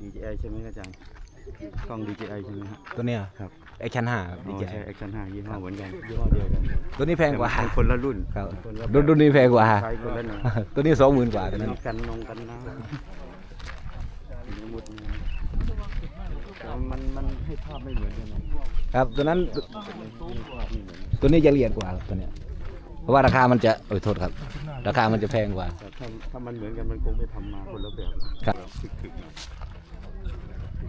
DJI ใช่ไหมอาจารย์กล้อง DJI ใช่ไหมฮะตัวเนี้ยครับ แอคชั่นห้าอ๋ดีอใจใช่ Action 5ยี่ห้อเหมือนกันยี่ห้อเดียวกันตัวนี้แพงกว่าแต่มันคนละรุ่นครับคนละรุ่นรุ่นนี้แพงกว่า ใช้คนละหนึ่งตัวนี้สองหมื่นกว่าตัวนั้นมีกันนงกันน้ำมีหมดนี่แต่มันมันให้ภาพไม่เหมือนกันนะครับตัวนั้นให้ภาพไม่เหมือนตัวนี้จะละเอียดกว่าครับตัวเนี้ยเพราะว่าราคามันจะโอ้ยโทษครับ ราคามันจะแพงกว่า แต่ถ้าถ้ามันเหมือนกันมันคงไม่ทำมาคนละแบบครับถึกๆหน่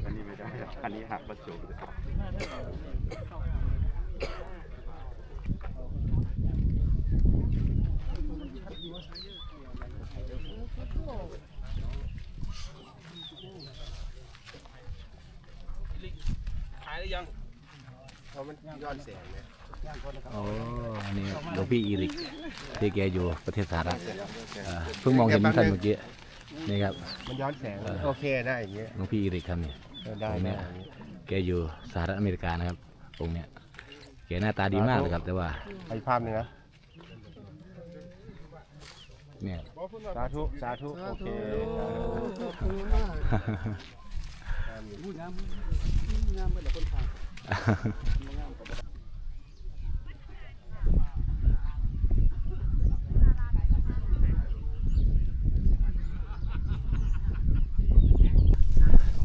อันนี้ไม่ได้ อันนี้หักประจุเลยหายหรือยังเพราะมันย้อนแสงเลยโอ้นี่หลวงพี่อีริกที่แกอยู่ประเทศสหรัฐเพิ่งมองเห็นท่านเมื่อกี้ นี่ครับมันย้อนแสงเออโอเคได้อย่างเงี้ยหลวงพี่อีริกครับนี่เออได้ตรงเนี้ได้ยแกอยู่สหรัฐอเมริกานะครับองค์เนี้ยแกหน้าตาดีมากเลยครับ แต่ว่าไปภาพหนึ่งนะเนี่ย สาธุสาธุโอเค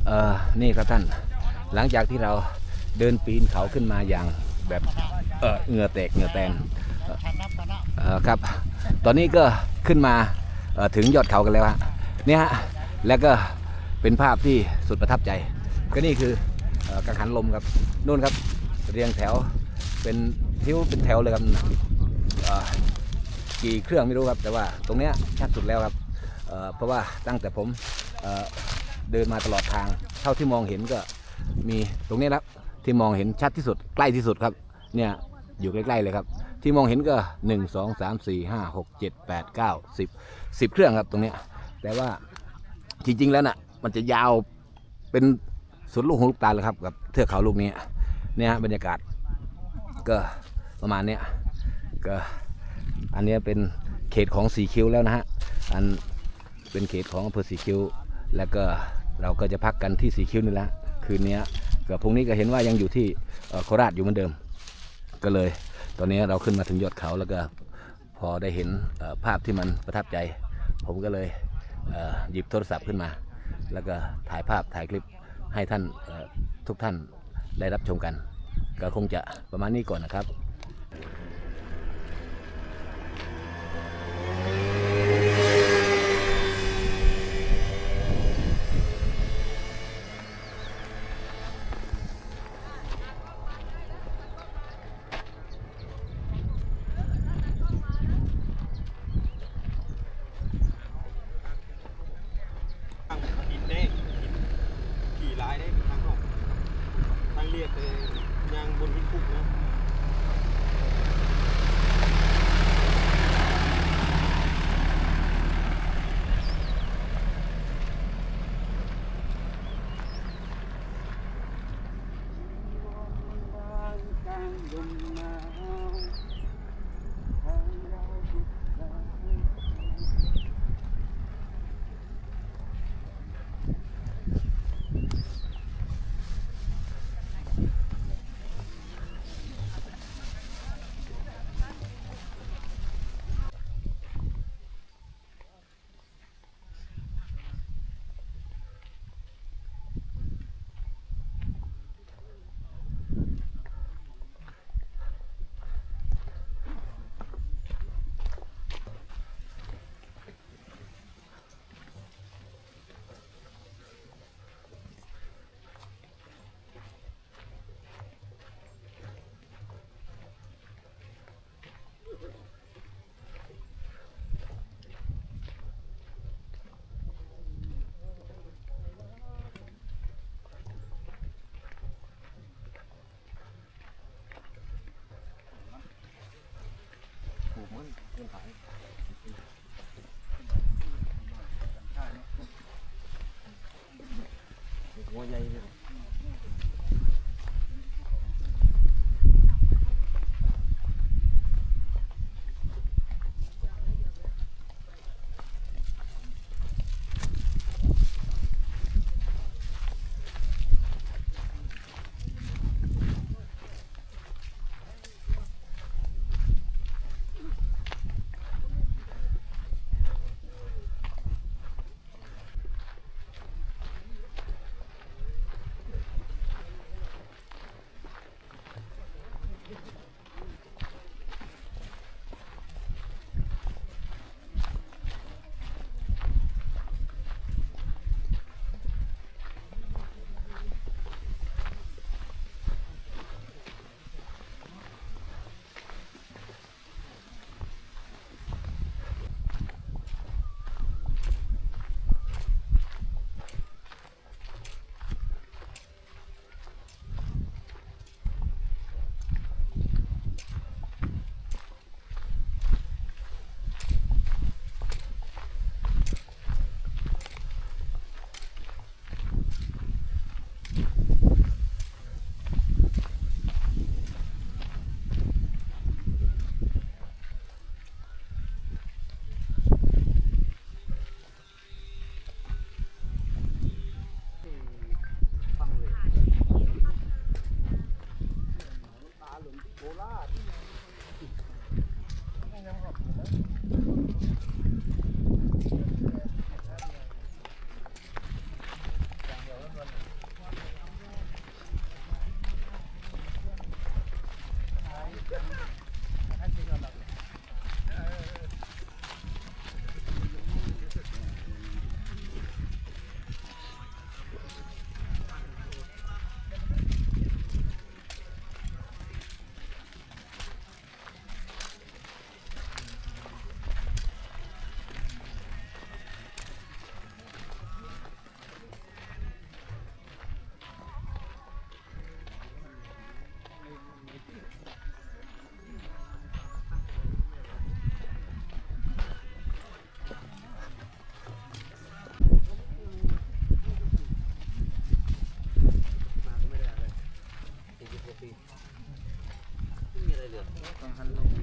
เออนี่ครับท่าน หลังจากที่เราเดินปีนเขาขึ้นมาอย่างแบบเออเหงื่อแตกเหงื่อแตนเออครับ ตอนนี้ก็ขึ้นมาถึงยอดเขากันแล้วฮะเนี่ยฮะ แล้วก็เป็นภาพที่สุดประทับใจ ก็นี่คือกังหันลมครับนู่นครับ เรียงแถวเป็นทิ้วเป็นแถวเลยครับกี่เครื่องไม่รู้ครับ แต่ว่าตรงเนี้ยชัดสุดแล้วครับเพราะว่าตั้งแต่ผม เดินมาตลอดทาง เท่าที่มองเห็นก็มีตรงนี้ครับที่มองเห็นชัดที่สุดใกล้ที่สุดครับ เนี่ยอยู่ใกล้ๆเลยครับ ที่มองเห็นก็ 1 2 3 4 5 6 7 8 9 10 10 เครื่องครับตรงนี้แต่ว่าจริงๆแล้วน่ะ มันจะยาวเป็นสุดลูกหูลูกตาเลยครับกับเทือกเขาลูกนี้เนี่ยบรรยากาศก็ประมาณเนี้ยก็อันนี้เป็นเขตของสีคิ้วแล้วนะฮะอันเป็นเขตของอำเภอสีคิ้วแล้วก็ เราก็จะพักกันที่สีคิ้วนี่แหละคืนนี้ก็พรุ่งนี้ก็เห็นว่ายังอยู่ที่โคราชอยู่เหมือนเดิม ก็เลย ตอนนี้เราขึ้นมาถึงยอดเขาแล้วก็พอได้เห็นภาพที่มันประทับใจ ผมก็เลยหยิบโทรศัพท์ขึ้นมา แล้วก็ถ่ายภาพถ่ายคลิปให้ท่านทุกท่านได้รับชมกัน ก็คงจะประมาณนี้ก่อนนะครับ 한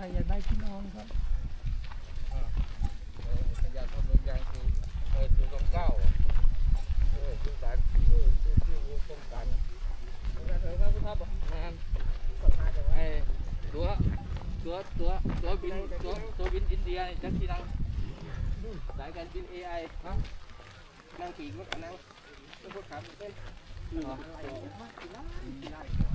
อยากทำโรงยางคือเออคือต้องเก้าเออคือการเออคือคือต้องการงานไอ้ตัวตัวตัวตัวบินตัวตัวบินอินเดียจักที่นั่งสายการบิน AI ฮะนั่งปีกรถอันนั่งแล้วก็ขับเป็นอ๋อ AI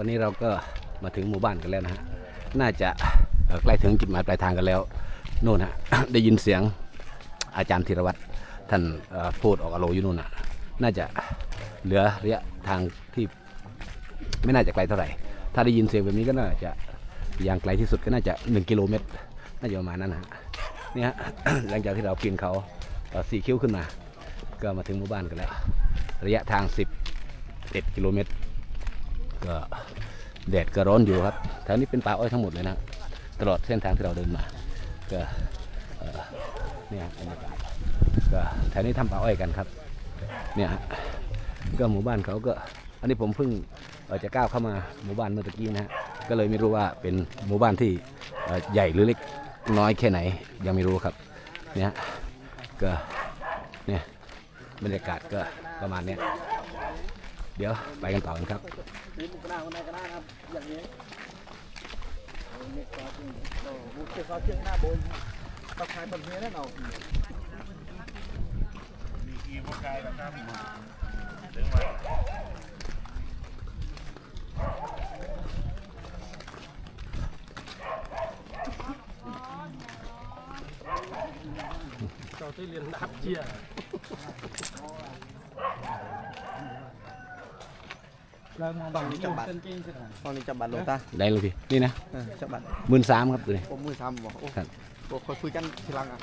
อนนี้เราก็มาถึงหมู่บ้านกันแล้วนะฮะ น่าจะใกล้ถึงจุดหมายปลายทางกันแล้วโน่นฮะ ได้ยินเสียงอาจารย์ธีรวัตรท่านพูดออกอโลอยู่นู่นน่ะน่าจะเหลือระยะทางที่ไม่น่าจะไกลเท่าไหร่ ถ้าได้ยินเสียงแบบนี้ก็น่าจะอย่างไกลที่สุดก็น่าจะ 1 กิโลเมตร น่าจะประมาณนั้นนะฮะนี่ฮะ หลังจากที่เราปีนเขาสี่คิ้วขึ้นมา ก็มาถึงหมู่บ้านกันแล้ว ระยะทาง 11 กิโลเมตร ก็แดดก็ร้อนอยู่ครับแถวนี้เป็นป่าอ้อยทั้งหมดเลยนะ ตลอดเส้นทางที่เราเดินมา ก็เนี่ยบรรยากาศก็แถวนี้ทำป่าอ้อยกันครับ เนี่ยฮะก็หมู่บ้านเขาก็ อันนี้ผมเพิ่งอ่อจะก้าวเข้ามาหมู่บ้านเมื่อตะกี้นะฮะ ก็เลยไม่รู้ว่าเป็นหมู่บ้านที่ใหญ่หรือเล็กน้อยแค่ไหนยังไม่รู้ครับ เนี่ยฮะก็เนี่ยบรรยากาศก็ประมาณเนี้ย เดี๋ยวไปกันต่อกันครับ นี่มุกหน้าคนไหนก็ได้ครับ อย่างนี้มุกเขาเชื่อเขาเชื่อหน้าบนตะไคร้บนเฮียนั่นเอา เจ้าที่ เรียนดับเจียต้องนี้จับบัตรต้องนี้จับบัตรลงตาได้เลยพี่นี่นะเออจับบัตรหมื่นสามครับตัวนี้ ผมมือซ้ำบอกโอ้ครับโหค่อยคุยกันทีหลังอะ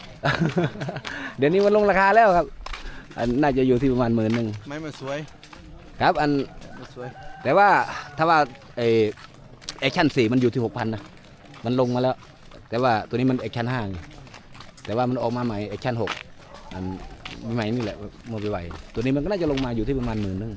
เดี๋ยวนี้มันลงราคาแล้วครับ อันน่าจะอยู่ที่ประมาณหมื่นหนึ่งไม่มันสวยครับ อันมันสวยแต่ว่าถ้าว่าเอแอคชั่นสี่มันอยู่ที่หกพันนะมันลงมาแล้ว แต่ว่าตัวนี้มันแอคชั่นห้าไงแต่ว่ามันออกมาใหม่แอคชั่นหกอันใหม่นี่แหละโมบิไวตัวนี้มันก็น่าจะลงมาอยู่ที่ประมาณหมื่นหนึง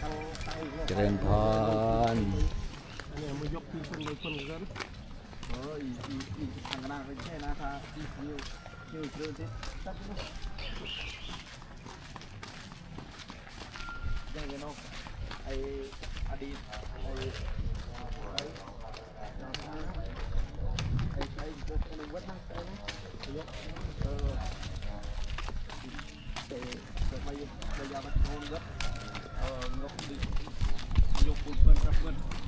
เอาเอาไป ริญพร อัน นี้มายกที่คนเลยคนกันเอออีอีอีทางคณะไม่ใช่นะครับอีคิวคิวคิวที่ตับยังไงเนาะไออดีตไอไอไอไอเกิดอะไรวัดนั่งใจนะยกเออเตะเกิดมาอยู่ระยะมันโดนวัดเออยกดิยกปุ่นเปิ้นครับเปิ้นจับภาพเอายกแปะยกดาวเอายกยกเราไปรับแนะนำทางไหนนำไปบ้านไม่รวยไปปุ๊บไปปุ๊บด้วยนะครับจะเป็นเนี่ยจะไม่รวยออกเล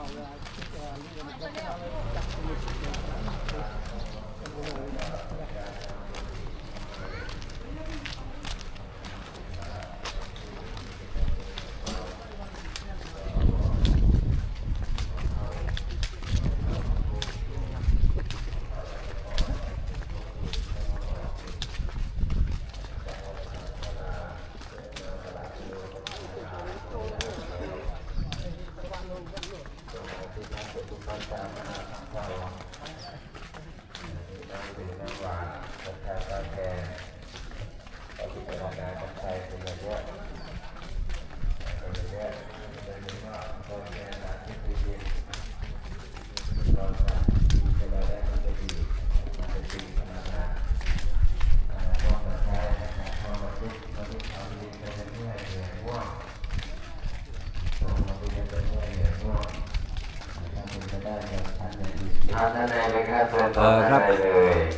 好了，这个。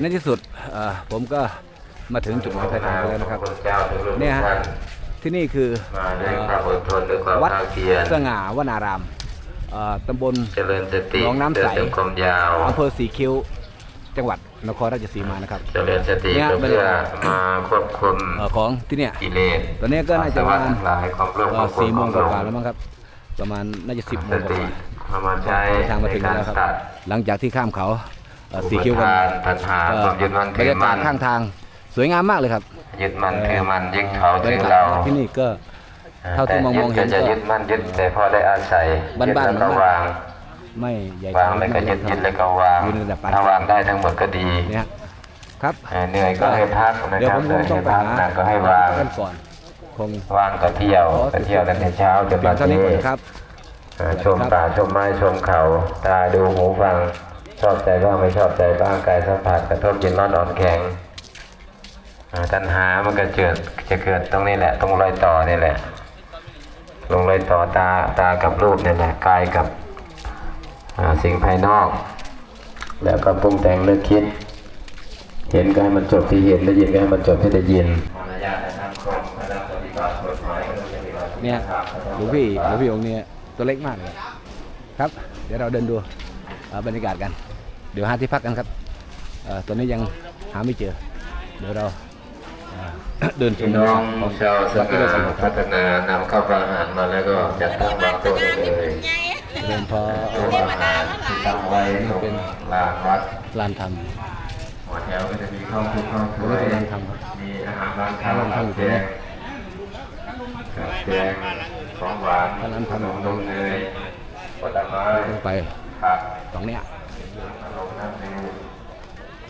ในที่สุดเอ่อผมก็มาถึงจุดหมายปลายทางแล้วนะครับเนี่ยฮะที่นี่คือมาด้วยเอ่อความอดทนด้วยความวัดภาคเพียรสง่าวนารามเอ่อตำบลเจริญสติหนองน้ำใสเดินจงกรมยาวอำเภอสีคิ้วจังหวัดนครราชสีมานะครับเจริญสติเนี่ยก็เพื่อมาควบคุมเอ่อของที่เนี่ยกิเลสตอนนี้ก็น่าจะประมาณทั้งหลายความโลภคเอ่วาอมโกรธสี่โมงควากมหลว่างๆแล้วมั้งครับ ประมาณน่าจะสิบโมสงกติว่าเอามาๆใช้ทางมาในถึงการแล้วครับตัดหลังจากที่ข้ามเขาเอ่อ สีคิ้วอุกันปทานตัณหาเอ่อความยึดมั่นบรถืรอยากามั่ศนข้างทางสวยงามมากเลยครับยึดมั่นถือมั่นยึดเขาบรถืรอยากาเราศที่นี่ก็เท่าที่มองมองเห็นแต่ยึดก็จะยึดมั่นยึดแต่พอได้อาศัยบ้านๆยึดแล้วก็เหมือนวางไม่ใหญ่วางแล้วก็ยึดยึดแล้วก็วางอยู่ในระดับปานถ้าวางได้ทั้งหมดก็ดีเนี่ยครับเอ่อเหนื่อยก็ให้พักนะเดี๋ยวครัผบมเหนื่อยต้อให้งไปพักหาหนักก็ให้วางกันก่อนคงว่างก็เที่ยวก็เที่ยวตั้งแต่เช้าจนเพียมางเท่านี้ที่ก่อนครับเอ่อชมป่าชมไม้ชมเขาตาดูหูฟัง ชอบใจบ้างไม่ชอบใจบ้างกายสัมผัสกระทบเย็นร้อนอ่อนแข็งอ่าตัณหามันก็เกิดจะเกิดตรงนี้แหละ ตรงรอยต่อนี่แหละลงรอยต่อตาตากับรูปเนี่ยแหละกายกับอ่าสิ่งภายนอก แล้วก็ปรุงแต่งนึกคิด เห็นก็ให้มันจบที่เห็นได้ยินก็ให้มันจบที่ได้ยินเนี่ยหลวงพี่หลวงพี่องค์นี้ตัวเล็กมากเลยครับ เดี๋ยวเราเดินดูเอ่อบรรยากาศกัน เดี๋ยวหาที่พักกันครับเอ่อตอนนี้ยังหาไม่เจอ เดี๋ยวเราเอ่อเดินชพี่มน้องของชาวสวัดที่นาเราสมุทรคพัรับฒนานำข้าวปลาอาหารมาแล้วก็จัดตั้งวางโต๊ะได้เลยเดินพอโต๊ะอาหารที่ตั้งไว้ตรงลานวัดลานธรรมหัวแถวก็จะมีข้าวคลุกข้าวสวยนี่เป็นลานธรรมครับมีอาหารร้านค้าร้านธรรมอยู่แจตรงนี้งกับแจงของหวานร้านธรรมขนมนมเนยผลไม้ลงไปผักตรงเนี้ยขนมน้ำดื่ม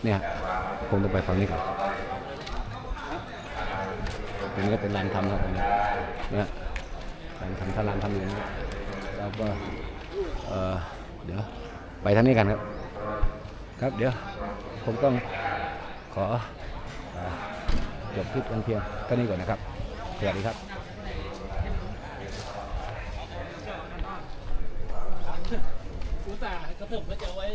เนี่ยคงต้องไปฝั่งนี้ก่อนตรงนี้ก็เป็นลานธรรมครับตรงนี้เนี่ยลานธรรมถ้าลานธรรมอยู่นี้เราก็เออเดี๋ยวไปทางนี้กันครับ ครับเดี๋ยวผมต้องขอจบคลิปกันเพียงเท่านี้ก่อนนะครับสวัสดีครับอุตส่าห์กระผมก็จะเอาไว้